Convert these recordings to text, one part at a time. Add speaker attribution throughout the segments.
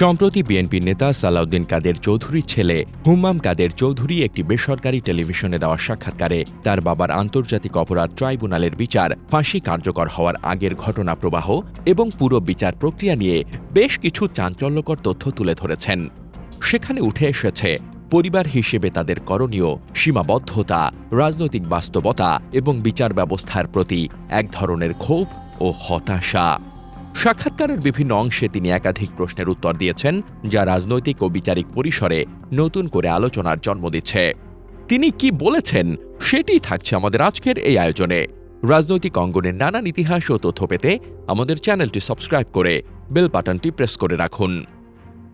Speaker 1: সম্প্রতি বিএনপির নেতা সালাউদ্দিন কাদের চৌধুরীর ছেলে হুম্মাম কাদের চৌধুরী একটি বেসরকারি টেলিভিশনে দেওয়া সাক্ষাৎকারে তার বাবার আন্তর্জাতিক অপরাধ ট্রাইব্যুনালের বিচার, ফাঁসি কার্যকর হওয়ার আগের ঘটনা প্রবাহ এবং পুরো বিচার প্রক্রিয়া নিয়ে বেশ কিছু চাঞ্চল্যকর তথ্য তুলে ধরেছেন। সেখানে উঠে এসেছে, পরিবার হিসেবে তাদের করণীয় সীমাবদ্ধতা, রাজনৈতিক বাস্তবতা এবং বিচার ব্যবস্থার প্রতি এক ধরনের ক্ষোভ ও হতাশা। সাক্ষাৎকারের বিভিন্ন অংশে তিনি একাধিক প্রশ্নের উত্তর দিয়েছেন, যা রাজনৈতিক ও বিচারিক পরিসরে নতুন করে আলোচনার জন্ম দিচ্ছে। তিনি কি বলেছেন সেটিই থাকছে আমাদের আজকের এই আয়োজনে। রাজনৈতিক অঙ্গনের নানান ইতিহাস ও তথ্য পেতে আমাদের চ্যানেলটি সাবস্ক্রাইব করে বেল বাটনটি প্রেস করে রাখুন।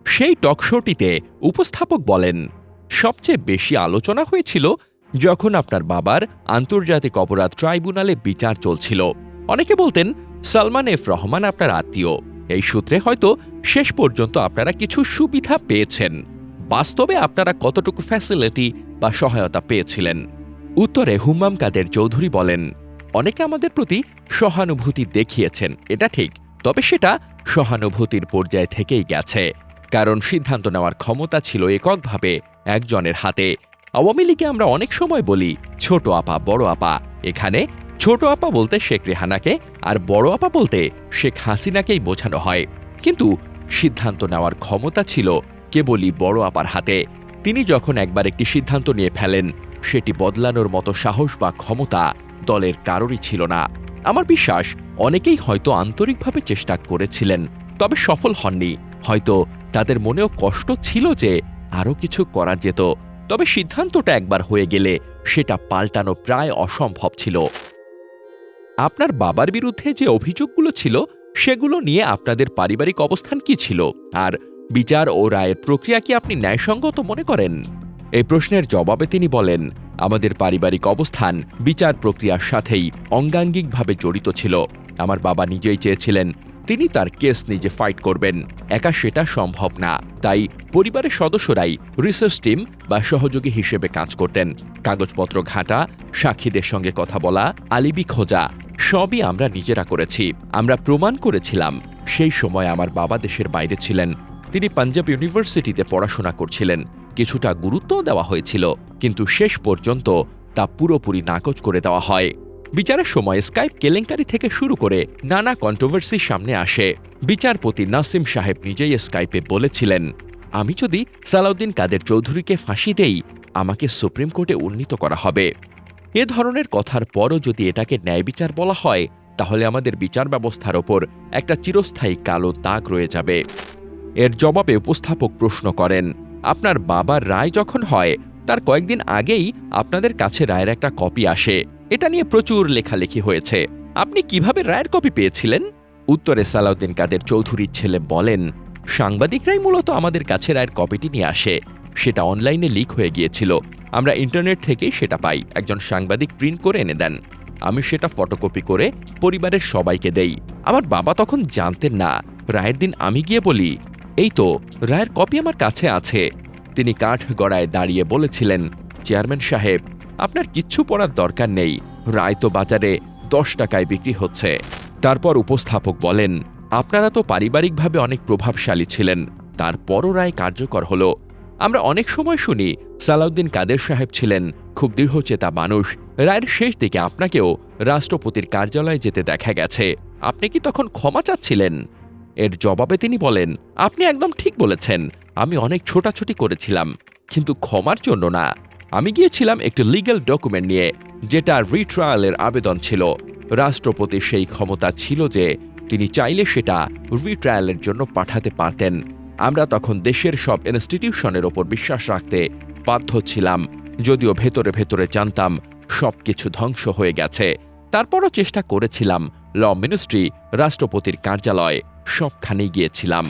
Speaker 1: সেই টক টকশোটিতে উপস্থাপক বলেন, সবচেয়ে বেশি আলোচনা হয়েছিল যখন আপনার বাবার আন্তর্জাতিক অপরাধ ট্রাইব্যুনালে বিচার চলছিল। অনেকে বলতেন সালমান এফ রহমান আপনার আত্মীয়। এই সূত্রে হয়তো শেষ পর্যন্ত আপনারা কিছু সুবিধা পেয়েছেন। বাস্তবে আপনারা কতটুকু ফ্যাসিলিটি বা সহায়তা পেয়েছিলেন? উত্তরে হুম্মাম কাদের চৌধুরী বলেন, অনেকে আমাদের প্রতি সহানুভূতি দেখিয়েছেন, এটা ঠিক, তবে সেটা সহানুভূতির পর্যায়ে থেকেই গেছে। কারণ সিদ্ধান্ত নেওয়ার ক্ষমতা ছিল এককভাবে একজনের হাতে। আওয়ামী লীগে আমরা অনেক সময় বলি, ছোট আপা, বড় আপা, এখানে ছোট আপা বলতে শেখ রেহানাকে আর বড় আপা বলতে শেখ হাসিনাকেই বোঝানো হয়। কিন্তু সিদ্ধান্ত নেওয়ার ক্ষমতা ছিল কেবলই বড় আপার হাতে। তিনি যখন একবার একটি সিদ্ধান্ত নিয়ে ফেলেন, সেটি বদলানোর মতো সাহস বা ক্ষমতা দলের কারোরই ছিল না। আমার বিশ্বাস, অনেকেই হয়তো আন্তরিকভাবে চেষ্টা করেছিলেন, তবে সফল হননি। হয়তো তাদের মনেও কষ্ট ছিল যে আরও কিছু করা যেত, তবে সিদ্ধান্তটা একবার হয়ে গেলে সেটা পাল্টানো প্রায় অসম্ভব ছিল। আপনার বাবার বিরুদ্ধে যে অভিযোগগুলো ছিল, সেগুলো নিয়ে আপনাদের পারিবারিক অবস্থান কি ছিল? আর বিচার ও রায়ের প্রক্রিয়া কি আপনি ন্যায়সঙ্গত মনে করেন? এই প্রশ্নের জবাবে তিনি বলেন, আমাদের পারিবারিক অবস্থান বিচার প্রক্রিয়ার সাথেই অঙ্গাঙ্গিকভাবে জড়িত ছিল। আমার বাবা নিজেই চেয়েছিলেন, তিনি তার কেস নিজে ফাইট করবেন। একা সেটা সম্ভব না। তাই পরিবারের সদস্যরাই রিসার্চ টিম বা সহযোগী হিসেবে কাজ করতেন। কাগজপত্র ঘাঁটা, সাক্ষীদের সঙ্গে কথা বলা, আলিবি খোঁজা সবই আমরা নিজেরা করেছি। আমরা প্রমাণ করেছিলাম। সেই সময় আমার বাবা দেশের বাইরে ছিলেন। তিনি পাঞ্জাব ইউনিভার্সিটিতে পড়াশোনা করছিলেন। কিছুটা গুরুত্ব দেওয়া হয়েছিল। কিন্তু শেষ পর্যন্ত তা পুরোপুরি নাকচ করে দেওয়া হয়। বিচারের সময় স্কাইপ কেলেঙ্কারি থেকে শুরু করে নানা কন্ট্রোভার্সি সামনে আসে। বিচারপতি নাসিম সাহেব নিজেই স্কাইপে বলেছিলেন, আমি যদি সালাউদ্দিন কাদের চৌধুরীকে ফাঁসি দেই, আমাকে সুপ্রিম কোর্টে উন্নীত করা হবে। এ ধরনের কথার পরও যদি এটাকে ন্যায় বিচার বলা হয়, তাহলে আমাদের বিচার ব্যবস্থার ওপর একটা চিরস্থায়ী কালো দাগ রয়ে যাবে। এর জবাবে উপস্থাপক প্রশ্ন করেন, আপনার বাবার রায় যখন হয়, তার কয়েকদিন আগেই আপনাদের কাছে রায়ের একটা কপি আসে। এটা নিয়ে প্রচুর লেখালেখি হয়েছে। আপনি কীভাবে রায়ের কপি পেয়েছিলেন? উত্তরে সালাউদ্দিন কাদের চৌধুরীর ছেলে বলেন, সাংবাদিকরাই মূলত আমাদের কাছে রায়ের কপিটি নিয়ে আসে। সেটা অনলাইনে লিক হয়ে গিয়েছিল। আমরা ইন্টারনেট থেকেই সেটা পাই। একজন সাংবাদিক প্রিন্ট করে এনে দেন। আমি সেটা ফটোকপি করে পরিবারের সবাইকে দেই। আমার বাবা তখন জানতেন না। রায়ের দিন আমি গিয়ে বলি, এই তো, রায়ের কপি আমার কাছে আছে। তিনি কাঠ গড়ায় দাঁড়িয়ে বলেছিলেন, চেয়ারম্যান সাহেব, আপনার কিচ্ছু পড়ার দরকার নেই। রায় তো বাজারে দশ টাকায় বিক্রি হচ্ছে। তারপর উপস্থাপক বলেন, আপনারা তো পারিবারিকভাবে অনেক প্রভাবশালী ছিলেন। তারপরও রায় কার্যকর হলো। আমরা অনেক সময় শুনি, সালাউদ্দিন কাদের সাহেব ছিলেন খুব দৃঢ়চেতা মানুষ। রায়ের শেষ দিকে আপনাকেও রাষ্ট্রপতির কার্যালয়ে যেতে দেখা গেছে। আপনি কি তখন ক্ষমা চাচ্ছিলেন? এর জবাবে তিনি বলেন, আপনি একদম ঠিক বলেছেন। আমি অনেক ছোটাছুটি করেছিলাম, কিন্তু ক্ষমার জন্য না। আমি গিয়েছিলাম একটি লিগ্যাল ডকুমেন্ট নিয়ে, যেটা রিট্রায়ালের আবেদন ছিল। রাষ্ট্রপতির সেই ক্ষমতা ছিল যে, তিনি চাইলে সেটা রিট্রায়ালের জন্য পাঠাতে পারতেন। আমরা তখন দেশের সব ইনস্টিটিউশনের ওপর বিশ্বাস রাখতে বাধ্য ছিলাম, যদিও ভেতরে ভেতরে জানতাম সবকিছু ধ্বংস হয়ে গেছে। তারপরও চেষ্টা করেছিলাম, ল মিনিস্ট্রি, রাষ্ট্রপতির কার্যালয় সবখানেই গিয়েছিলাম।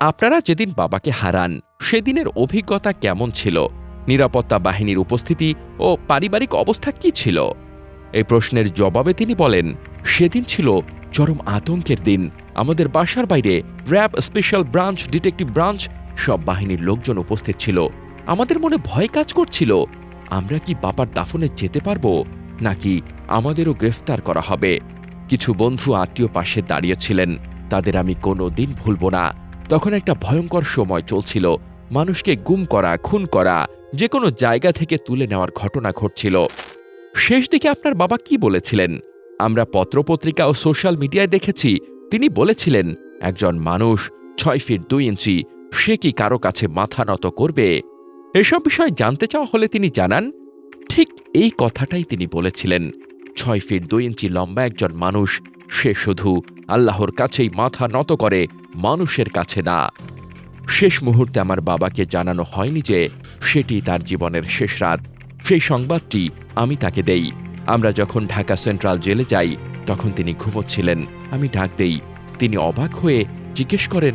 Speaker 1: আপনারা যেদিন বাবাকে হারান, সেদিনের অভিজ্ঞতা কেমন ছিল? নিরাপত্তা বাহিনীর উপস্থিতি ও পারিবারিক অবস্থা কি ছিল? এই প্রশ্নের জবাবে তিনি বলেন, সেদিন ছিল চরম আতঙ্কের দিন। আমাদের বাসার বাইরে RAB special branch, detective branch, সব বাহিনীর লোকজন উপস্থিত ছিল। আমাদের মনে ভয় কাজ করছিল, আমরা কি বাবার দাফনে যেতে পারব, নাকি আমাদেরও গ্রেফতার করা হবে? কিছু বন্ধু আত্মীয় পাশে দাঁড়িয়েছিলেন, তাদের আমি কোনো দিন ভুলব না। তখন একটা ভয়ঙ্কর সময় চলছিল, মানুষকে গুম করা, খুন করা, যে কোনো জায়গা থেকে তুলে নেওয়ার ঘটনা ঘটছিল। শেষ দিকে আপনার বাবা কি বলেছিলেন? আমরা পত্রপত্রিকা ও সোশ্যাল মিডিয়ায় দেখেছি তিনি বলেছিলেন, একজন মানুষ ছয় ফিট দুই ইঞ্চি, সে কি কারও কাছে মাথা নত করবে? এসব বিষয় জানতে চাওয়া হলে তিনি জানান, ঠিক এই কথাটাই তিনি বলেছিলেন, ছয় ফিট দুই ইঞ্চি লম্বা একজন মানুষ, সে শুধু আল্লাহর কাছেই মাথা নত করে, মানুষের কাছে না। শেষ মুহূর্তে আমার বাবাকে জানানো হয়নি যে সেটি তার জীবনের শেষ রাত। সেই সংবাদটি আমি তাকে দেই। আমরা যখন ঢাকা সেন্ট্রাল জেলে যাই তখন তিনি ঘুমোচ্ছিলেন। আমি ডাক দেই, তিনি অবাক হয়ে জিজ্ঞেস করেন,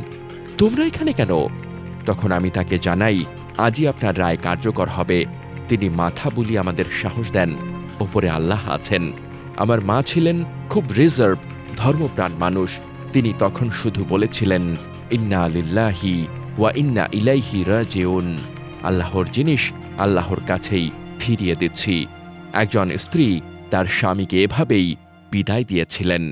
Speaker 1: তোমরা এখানে কেন? তখন আমি তাকে জানাই, আজই আপনার রায় কার্যকর হবে। তিনি মাথা বুলিয়ে আমাদের সাহস দেন। ওপরে আল্লাহ আছেন। আমার মা ছিলেন খুব রিজার্ভ ধর্মপ্রাণ মানুষ। তিনি তখন শুধু বলেছিলেন, ইন্না আলিল্লাহি ওয়া ইন্না ইলাইহি রাজেউন। আল্লাহর জিনিস আল্লাহর কাছেই ফিরিয়ে দিচ্ছি। একজন স্ত্রী তার স্বামীকে এভাবেই বিদায় দিয়েছিলেন।